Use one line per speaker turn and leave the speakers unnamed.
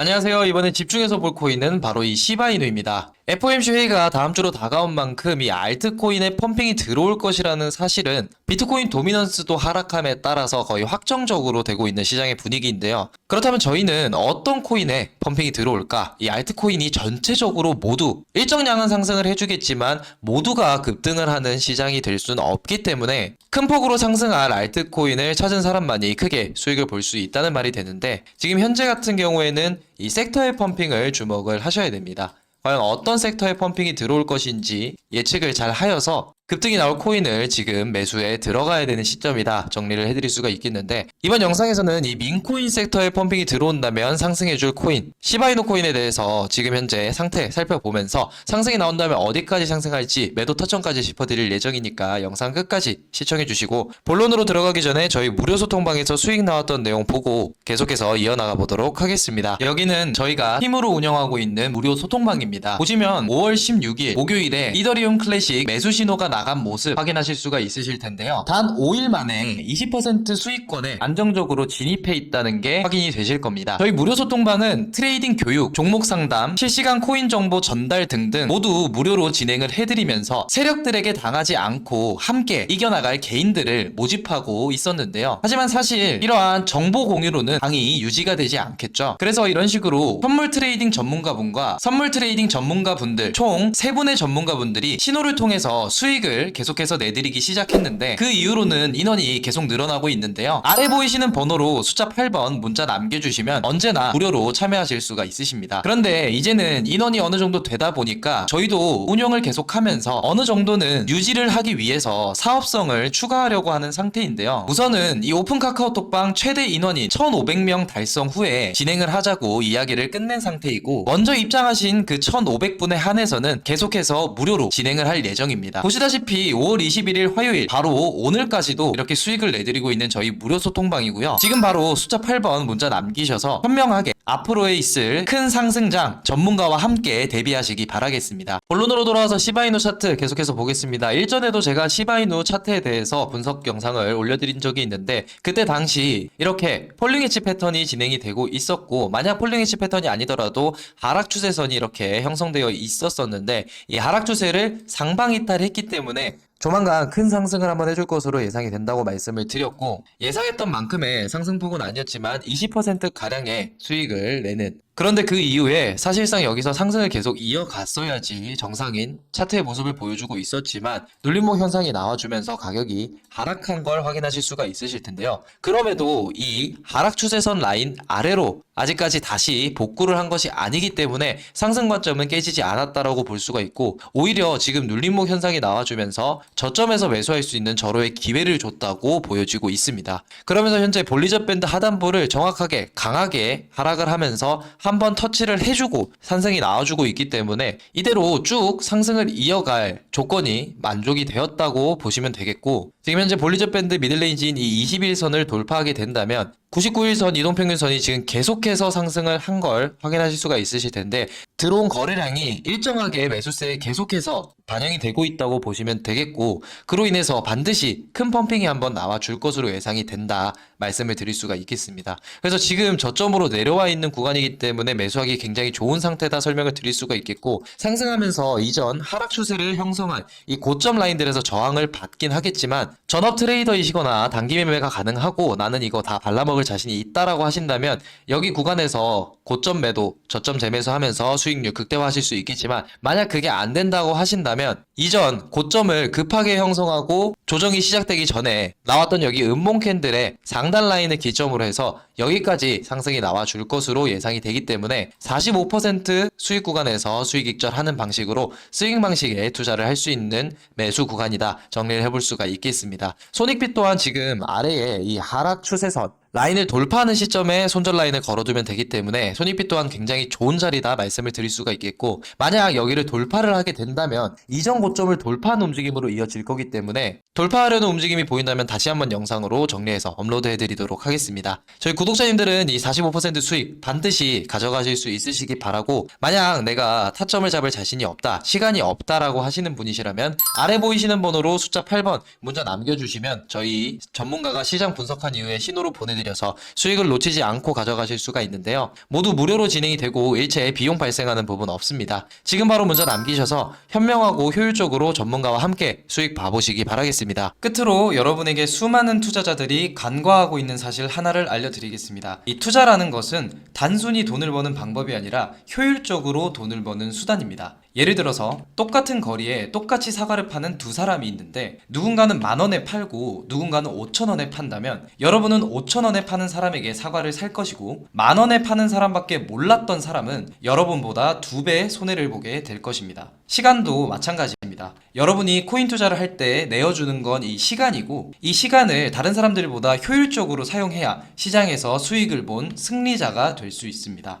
안녕하세요. 이번에 집중해서 볼 코인은 바로 이 시바이누입니다. FOMC 회의가 다음 주로 다가온 만큼 이 알트코인의 펌핑이 들어올 것이라는 사실은 비트코인 도미넌스도 하락함에 따라서 거의 확정적으로 되고 있는 시장의 분위기인데요. 그렇다면 저희는 어떤 코인에 펌핑이 들어올까? 이 알트코인이 전체적으로 모두 일정량은 상승을 해주겠지만 모두가 급등을 하는 시장이 될 수는 없기 때문에 큰 폭으로 상승할 알트코인을 찾은 사람만이 크게 수익을 볼 수 있다는 말이 되는데 지금 현재 같은 경우에는 이 섹터의 펌핑을 주목을 하셔야 됩니다. 과연 어떤 섹터의 펌핑이 들어올 것인지 예측을 잘 하여서 급등이 나올 코인을 지금 매수에 들어가야 되는 시점이다 정리를 해드릴 수가 있겠는데 이번 영상에서는 이 민코인 섹터의 펌핑이 들어온다면 상승해줄 코인 시바이노 코인에 대해서 지금 현재 상태 살펴보면서 상승이 나온다면 어디까지 상승할지 매도 터전까지 짚어드릴 예정이니까 영상 끝까지 시청해주시고 본론으로 들어가기 전에 저희 무료 소통방에서 수익 나왔던 내용 보고 계속해서 이어나가 보도록 하겠습니다. 여기는 저희가 힘으로 운영하고 있는 무료 소통방입니다. 보시면 5월 16일 목요일에 이더리움 클래식 매수 신호가 나간 모습 확인하실 수가 있으실 텐데요. 단 5일 만에 20% 수익권에 안정적으로 진입해 있다는 게 확인이 되실 겁니다. 저희 무료 소통방은 트레이딩 교육, 종목 상담, 실시간 코인 정보 전달 등등 모두 무료로 진행을 해드리면서 세력들에게 당하지 않고 함께 이겨나갈 개인들을 모집하고 있었는데요. 하지만 사실 이러한 정보 공유로는 방이 유지가 되지 않겠죠. 그래서 이런 식으로 선물 트레이딩 전문가분과 선물 트레이딩 전문가분들 총세 분의 전문가분들이 신호를 통해서 수익을 계속해서 내드리기 시작했는데 그 이후로는 인원이 계속 늘어나고 있는데요. 아래 보이시는 번호로 숫자 8번 문자 남겨주시면 언제나 무료로 참여하실 수가 있으십니다. 그런데 이제는 인원이 어느 정도 되다 보니까 저희도 운영을 계속하면서 어느 정도는 유지를 하기 위해서 사업성을 추가하려고 하는 상태인데요. 우선은 이 오픈 카카오톡방 최대 인원이 1,500명 달성 후에 진행을 하자고 이야기를 끝낸 상태이고 먼저 입장하신 그 1,500분에 한해서는 계속해서 무료로 진행을 할 예정입니다. 보시다시피 5월 21일 화요일 바로 오늘까지도 이렇게 수익을 내드리고 있는 저희 무료 소통방이고요. 지금 바로 숫자 8번 문자 남기셔서 현명하게 앞으로에 있을 큰 상승장 전문가와 함께 대비하시기 바라겠습니다. 본론으로 돌아와서 시바이누 차트 계속해서 보겠습니다. 일전에도 제가 시바이누 차트에 대해서 분석 영상을 올려드린 적이 있는데 그때 당시 이렇게 폴링 해치 패턴이 진행이 되고 있었고 만약 폴링 해치 패턴이 아니더라도 하락 추세선이 이렇게 형성되어 있었었는데 이 하락 추세를 상방 이탈했기 때문에 조만간 큰 상승을 한번 해줄 것으로 예상이 된다고 말씀을 드렸고 예상했던 만큼의 상승폭은 아니었지만 20% 가량의 수익을 내는 그런데 그 이후에 사실상 여기서 상승을 계속 이어갔어야지 정상인 차트의 모습을 보여주고 있었지만 눌림목 현상이 나와주면서 가격이 하락한 걸 확인하실 수가 있으실 텐데요. 그럼에도 이 하락 추세선 라인 아래로 아직까지 다시 복구를 한 것이 아니기 때문에 상승 관점은 깨지지 않았다라고 볼 수가 있고 오히려 지금 눌림목 현상이 나와주면서 저점에서 매수할 수 있는 절호의 기회를 줬다고 보여지고 있습니다. 그러면서 현재 볼리저 밴드 하단부를 정확하게 강하게 하락을 하면서 한번 터치를 해주고 상승이 나와주고 있기 때문에 이대로 쭉 상승을 이어갈 조건이 만족이 되었다고 보시면 되겠고 지금 현재 볼리저 밴드 미들레인지인 이 21선을 돌파하게 된다면 99일선 이동평균선이 지금 계속해서 상승을 한 걸 확인하실 수가 있으실 텐데 들어온 거래량이 일정하게 매수세에 계속해서 반영이 되고 있다고 보시면 되겠고 그로 인해서 반드시 큰 펌핑이 한번 나와 줄 것으로 예상이 된다 말씀을 드릴 수가 있겠습니다. 그래서 지금 저점으로 내려와 있는 구간이기 때문에 매수하기 굉장히 좋은 상태다 설명을 드릴 수가 있겠고 상승하면서 이전 하락 추세를 형성한 이 고점 라인들에서 저항을 받긴 하겠지만 전업 트레이더이시거나 단기 매매가 가능하고 나는 이거 다 발라먹을 자신이 있다라고 하신다면 여기 구간에서 고점 매도, 저점 재매수 하면서 수익률 극대화하실 수 있겠지만 만약 그게 안 된다고 하신다면 이전 고점을 급하게 형성하고 조정이 시작되기 전에 나왔던 여기 음봉 캔들의 상단 라인을 기점으로 해서 여기까지 상승이 나와 줄 것으로 예상이 되기 때문에 45% 수익 구간에서 수익 익절하는 방식으로 스윙 방식에 투자를 할 수 있는 매수 구간이다 정리를 해볼 수가 있겠습니다. 손익빛 또한 지금 아래에 이 하락 추세선 라인을 돌파하는 시점에 손절 라인을 걸어두면 되기 때문에 손익빛 또한 굉장히 좋은 자리다 말씀을 드릴 수가 있겠고 만약 여기를 돌파를 하게 된다면 이전 고점을 돌파하는 움직임으로 이어질 거기 때문에 돌파하려는 움직임이 보인다면 다시 한번 영상으로 정리해서 업로드 해드리도록 하겠습니다. 저희 구독자님들은 이 45% 수익 반드시 가져가실 수 있으시기 바라고 만약 내가 타점을 잡을 자신이 없다 시간이 없다라고 하시는 분이시라면 아래 보이시는 번호로 숫자 8번 문자 남겨주시면 저희 전문가가 시장 분석한 이후에 신호로 보내드릴게요. 알려드려서 수익을 놓치지 않고 가져가실 수가 있는데요. 모두 무료로 진행이 되고 일체의 비용 발생하는 부분 없습니다. 지금 바로 문자 남기셔서 현명하고 효율적으로 전문가와 함께 수익 봐보시기 바라겠습니다. 끝으로 여러분에게 수많은 투자자들이 간과하고 있는 사실 하나를 알려드리겠습니다. 이 투자라는 것은 단순히 돈을 버는 방법이 아니라 효율적으로 돈을 버는 수단입니다. 예를 들어서 똑같은 거리에 똑같이 사과를 파는 두 사람이 있는데 누군가는 만 원에 팔고 누군가는 5천 원에 판다면 여러분은 5천 원에 파는 사람에게 사과를 살 것이고 만 원에 파는 사람밖에 몰랐던 사람은 여러분보다 두 배의 손해를 보게 될 것입니다. 시간도 마찬가지 입니다. 여러분이 코인 투자를 할 때 내어주는 건 이 시간이고 이 시간을 다른 사람들보다 효율적으로 사용해야 시장에서 수익을 본 승리자가 될 수 있습니다.